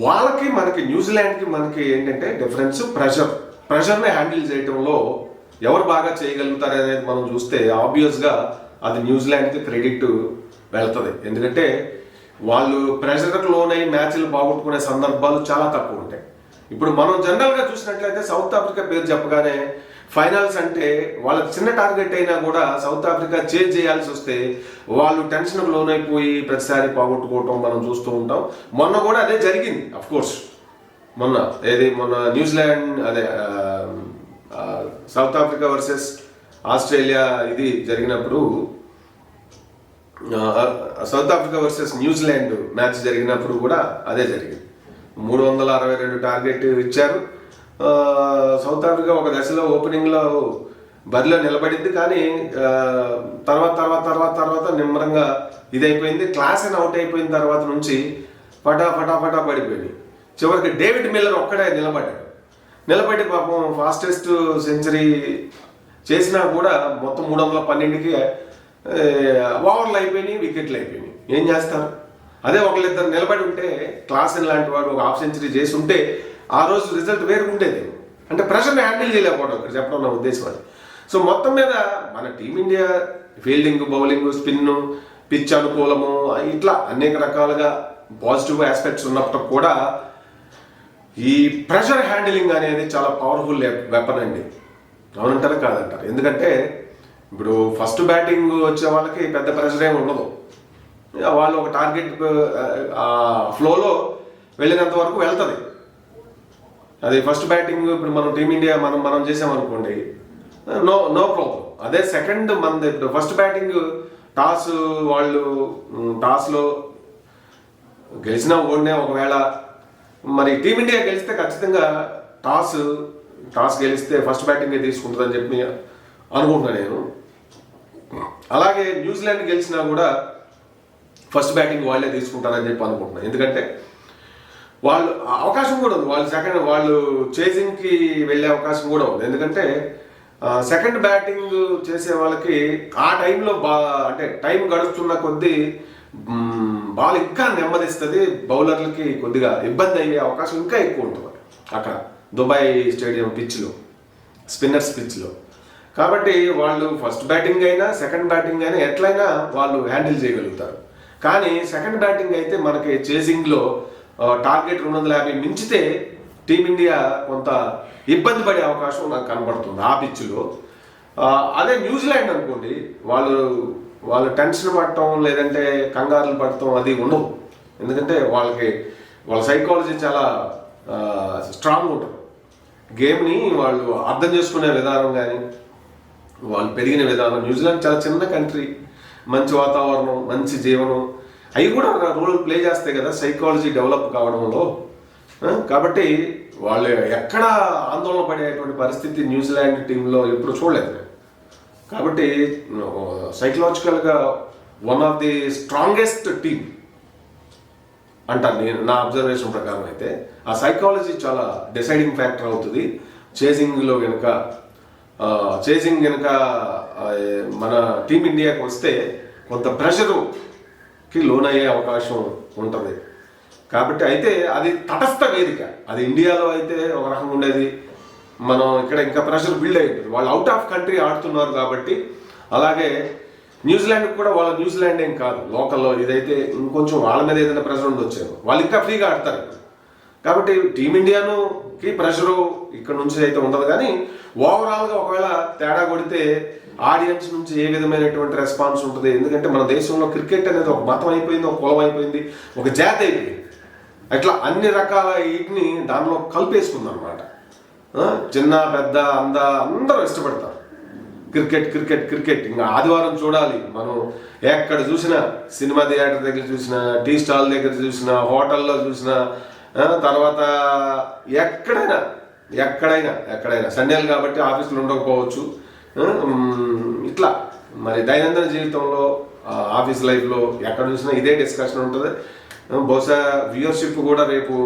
వాళ్ళకి మనకి న్యూజిలాండ్కి మనకి ఏంటంటే డిఫరెన్స్ ప్రెషర్ ప్రెషర్ని హ్యాండిల్ చేయడంలో ఎవరు బాగా చేయగలుగుతారు అనేది మనం చూస్తే ఆబ్వియస్గా అది న్యూజిలాండ్కి క్రెడిట్ వెళ్తుంది. ఎందుకంటే వాళ్ళు ప్రెషర్కి లోనై మ్యాచ్లు బాగొట్టుకునే సందర్భాలు చాలా తక్కువ ఉంటాయి. ఇప్పుడు మనం జనరల్గా చూసినట్లయితే సౌత్ ఆఫ్రికా పేరు చెప్పగానే ఫైనల్స్ అంటే వాళ్ళ చిన్న టార్గెట్ అయినా కూడా సౌత్ ఆఫ్రికా చేజ్ చేయాల్సి వస్తే వాళ్ళు టెన్షన్కి లోనైపోయి ప్రతిసారి పోగొట్టుకోవటం మనం చూస్తూ ఉంటాం. మొన్న కూడా అదే జరిగింది అఫ్ కోర్స్ మొన్న ఏది మొన్న న్యూజిలాండ్ అదే సౌత్ ఆఫ్రికా వర్సెస్ ఆస్ట్రేలియా ఇది జరిగినప్పుడు South Africa versus New Zealand match జరిగినప్పుడు కూడా అదే జరిగింది. మూడు వందల అరవై రెండు టార్గెట్ ఇచ్చారు. సౌత్ ఆఫ్రికా ఒక దశలో ఓపెనింగ్లో బరిలో నిలబడింది కానీ తర్వాత తర్వాత తర్వాత తర్వాత నిమ్మరంగా ఇదైపోయింది. క్లాస్ అని అవుట్ అయిపోయిన తర్వాత నుంచి ఫటా ఫటా ఫటా పడిపోయింది. చివరికి డేవిడ్ మిల్లర్ ఒక్కడే నిలబడ్డాడు. నిలబడి పాపం ఫాస్టెస్ట్ సెంచరీ చేసినా కూడా మొత్తం మూడు వందల పన్నెండుకి ఓవర్లు అయిపోయినాయి వికెట్లు అయిపోయినాయి. ఏం చేస్తారు? అదే ఒకళ్ళిద్దరు నిలబడి ఉంటే క్లాస్ లాంటి వాడు ఒక హాఫ్ సెంచరీ చేసి ఉంటే ఆ రోజు రిజల్ట్ వేరు ఉండేది. అంటే ప్రెషర్ని హ్యాండిల్ చేయలేకపోవడం ఇక్కడ చెప్పడం నా ఉద్దేశం అది. సో మొత్తం మీద మన team India fielding bowling spin pitch అనుకూలము ఇట్లా అనేక రకాలుగా పాజిటివ్ ఆస్పెక్ట్స్ ఉన్నప్పుడు కూడా ఈ ప్రెషర్ హ్యాండిలింగ్ అనేది చాలా పవర్ఫుల్ వెపన్ అండి. అవునంటారా కాదంటారు? ఎందుకంటే ఇప్పుడు ఫస్ట్ బ్యాటింగ్ వచ్చే వాళ్ళకి పెద్ద ప్రెషర్ ఏమి ఉండదు. వాళ్ళు ఒక టార్గెట్ ఫ్లోలో వెళ్ళినంత వరకు వెళ్తుంది. అది ఫస్ట్ బ్యాటింగ్ ఇప్పుడు మనం టీమిండియా మనం మనం చేసామనుకోండి నో నో ప్రాబ్లం అదే సెకండ్ మనది ఇప్పుడు ఫస్ట్ బ్యాటింగ్ టాస్ వాళ్ళు టాస్లో గెలిచినా ఓడినా ఒకవేళ మరి టీమిండియా గెలిస్తే ఖచ్చితంగా టాస్ టాస్ గెలిస్తే ఫస్ట్ బ్యాటింగే తీసుకుంటుందని చెప్పి అనుకుంటున్నాను నేను. అలాగే న్యూజిలాండ్ గెలిచినా కూడా ఫస్ట్ బ్యాటింగ్ వాళ్ళే తీసుకుంటారని చెప్పి అనుకుంటున్నాను. ఎందుకంటే వాళ్ళు అవకాశం కూడా ఉంది. వాళ్ళు సెకండ్ వాళ్ళు చేసింగ్కి వెళ్ళే అవకాశం కూడా ఉంది. ఎందుకంటే సెకండ్ బ్యాటింగ్ చేసే వాళ్ళకి ఆ టైంలో బా అంటే టైం గడుస్తున్న కొద్దీ బాల్ ఇంకా నెమ్మదిస్తుంది. బౌలర్లకి కొద్దిగా ఇబ్బంది అయ్యే అవకాశం ఇంకా ఎక్కువ ఉంటుంది అక్కడ దుబాయ్ స్టేడియం పిచ్లో స్పిన్నర్స్ పిచ్లో కాబట్టి వాళ్ళు ఫస్ట్ బ్యాటింగ్ అయినా సెకండ్ బ్యాటింగ్ అయినా ఎట్లయినా వాళ్ళు హ్యాండిల్ చేయగలుగుతారు. కానీ సెకండ్ బ్యాటింగ్ అయితే మనకి చేసింగ్లో టార్గెట్ రెండు వందల యాభై మించితే టీమిండియా కొంత ఇబ్బంది పడే అవకాశం నాకు కనబడుతుంది ఆ పిచ్చిలో అదే న్యూజిలాండ్ అనుకోండి వాళ్ళు వాళ్ళు టెన్షన్ పడటం లేదంటే కంగారులు పడటం అది ఉండవు. ఎందుకంటే వాళ్ళకి వాళ్ళ సైకాలజీ చాలా స్ట్రాంగ్ ఉంటుంది. గేమ్ని వాళ్ళు అర్థం చేసుకునే విధానం కానీ వాళ్ళు పెరిగిన విధానం. న్యూజిలాండ్ చాలా చిన్న కంట్రీ. మంచి వాతావరణం మంచి జీవనం. అవి కూడా రోల్ ప్లే చేస్తాయి కదా సైకాలజీ డెవలప్ కావడంలో. కాబట్టి వాళ్ళు ఎక్కడ ఆందోళన పడేటువంటి పరిస్థితి న్యూజిలాండ్ టీంలో ఎప్పుడు చూడలేదు కాబట్టి సైకలాజికల్గా one of the strongest team అంటాను నేను నా అబ్జర్వేషన్ ప్రకారం అయితే. ఆ సైకాలజీ చాలా డిసైడింగ్ ఫ్యాక్టర్ అవుతుంది. చేసింగ్లో కనుక చేసింగ్ కనుక మన టీమిండియాకి వస్తే కొంత ప్రెషరు కి లోనయ్యే అవకాశం ఉంటుంది. కాబట్టి అయితే అది తటస్థ వేదిక. అది ఇండియాలో అయితే ఒక రకంగా ఉండేది. మనం ఇక్కడ ఇంకా ప్రెషర్ బిల్డ్ అయ్యింది. వాళ్ళు అవుట్ ఆఫ్ కంట్రీ ఆడుతున్నారు కాబట్టి అలాగే న్యూజిలాండ్ కూడా వాళ్ళ న్యూజిలాండ్ ఏం కాదు. లోకల్లో ఇదైతే ఇంకొంచెం వాళ్ళ మీద ఏదైనా ప్రెషర్ ఉండొచ్చేమో. వాళ్ళు ఇంకా ఫ్రీగా ఆడతారు కాబట్టి టీమిండియానుకి ప్రెషరు ఇక్కడ నుంచి అయితే ఉండదు. కానీ ఓవరాల్గా ఒకవేళ తేడా కొడితే ఆడియన్స్ నుంచి ఏ విధమైనటువంటి రెస్పాన్స్ ఉంటుంది? ఎందుకంటే మన దేశంలో క్రికెట్ అనేది ఒక మతం అయిపోయింది ఒక కులం అయిపోయింది ఒక జాతి అయిపోయింది. అట్లా అన్ని రకాల వీటిని దానిలో కలిపేసుకుంది అనమాట చిన్న పెద్ద అంద అందరూ ఇష్టపడతారు. Cricket cricket cricket. ఇంకా ఆదివారం చూడాలి మనం. ఎక్కడ చూసినా సినిమా థియేటర్ దగ్గర చూసినా టీ స్టాల్ దగ్గర చూసినా హోటల్లో చూసినా తర్వాత ఎక్కడైనా ఎక్కడైనా ఎక్కడైనా. సండేలు కాబట్టి ఆఫీసులు ఉండకపోవచ్చు. ఇట్లా. మరి దైనందిన జీవితంలో ఆఫీస్ లైఫ్లో ఎక్కడ చూసినా ఇదే డిస్కషన్ ఉంటుంది. బహుశా వ్యూయర్షిప్ కూడా రేపు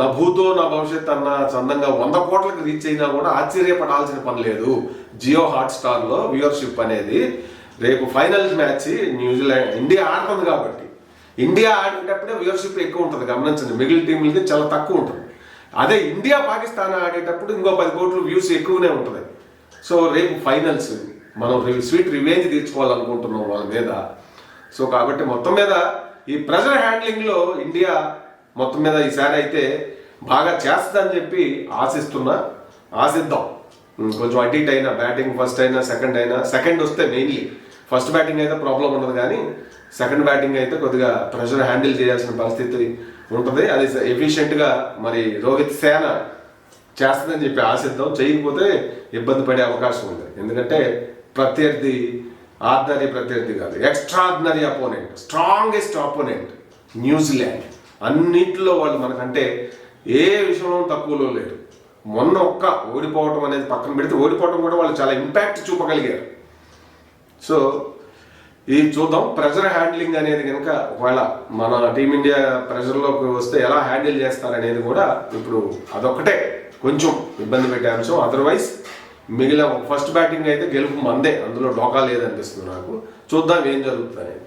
నా భూతో నా భవిష్యత్ అన్న చందంగా వంద కోట్లకు రీచ్ అయినా కూడా ఆశ్చర్యపడాల్సిన పని లేదు. జియో హాట్ స్టార్ వ్యూవర్షిప్ అనేది రేపు ఫైనల్ మ్యాచ్ న్యూజిలాండ్ ఇండియా ఆడుతుంది కాబట్టి. ఇండియా ఆడేటప్పుడే వ్యూవర్షిప్ ఎక్కువ ఉంటుంది గమనించండి. మిగిలిన టీంలకి చాలా తక్కువ ఉంటుంది. అదే ఇండియా పాకిస్తాన్ ఆడేటప్పుడు ఇంకో పది కోట్లు వ్యూస్ ఎక్కువనే ఉంటుంది. సో రేపు ఫైనల్స్. మనం స్వీట్ రివేంజ్ తీర్చుకోవాలనుకుంటున్నాం వాళ్ళ మీద. సో కాబట్టి మొత్తం మీద ఈ ప్రెజర్ హ్యాండ్లింగ్లో ఇండియా మొత్తం మీద ఈసారి అయితే బాగా చేస్తుందని చెప్పి ఆశిస్తున్నా. ఆశిద్దాం. కొంచెం అటు ఇటు అయినా బ్యాటింగ్ ఫస్ట్ అయినా సెకండ్ అయినా సెకండ్ వస్తే మెయిన్లీ ఫస్ట్ బ్యాటింగ్ అయితే ప్రాబ్లం ఉండదు కానీ సెకండ్ బ్యాటింగ్ అయితే కొద్దిగా ప్రెషర్ హ్యాండిల్ చేయాల్సిన పరిస్థితి ఉంటుంది. అది ఎఫిషియెంట్గా మరి రోహిత్ సేన చేస్తుందని చెప్పి ఆశిద్దాం. చేయకపోతే ఇబ్బంది పడే అవకాశం ఉంది. ఎందుకంటే ప్రత్యర్థి ఆర్డినరీ ప్రత్యర్థి కాదు. Extraordinary opponent strongest opponent New Zealand అన్నింటిలో వాళ్ళు మనకంటే ఏ విషయంలో తక్కువలో లేరు. మొన్న ఒక్క ఓడిపోవటం అనేది పక్కన పెడితే ఓడిపోవటం కూడా వాళ్ళు చాలా ఇంపాక్ట్ చూపగలిగారు. సో ఇది చూద్దాం. ప్రెజర్ హ్యాండ్లింగ్ అనేది కనుక ఒకవేళ మన టీమిండియా ప్రెజర్లోకి వస్తే ఎలా హ్యాండిల్ చేస్తారనేది కూడా ఇప్పుడు అదొక్కటే. కొంచెం ఇబ్బంది పెట్టే అంశం అదర్వైజ్ మిగిలిన ఫస్ట్ బ్యాటింగ్ అయితే గెలుపు మందే. అందులో డోకా లేదనిపిస్తుంది నాకు. చూద్దాం ఏం జరుగుతుంది అనేది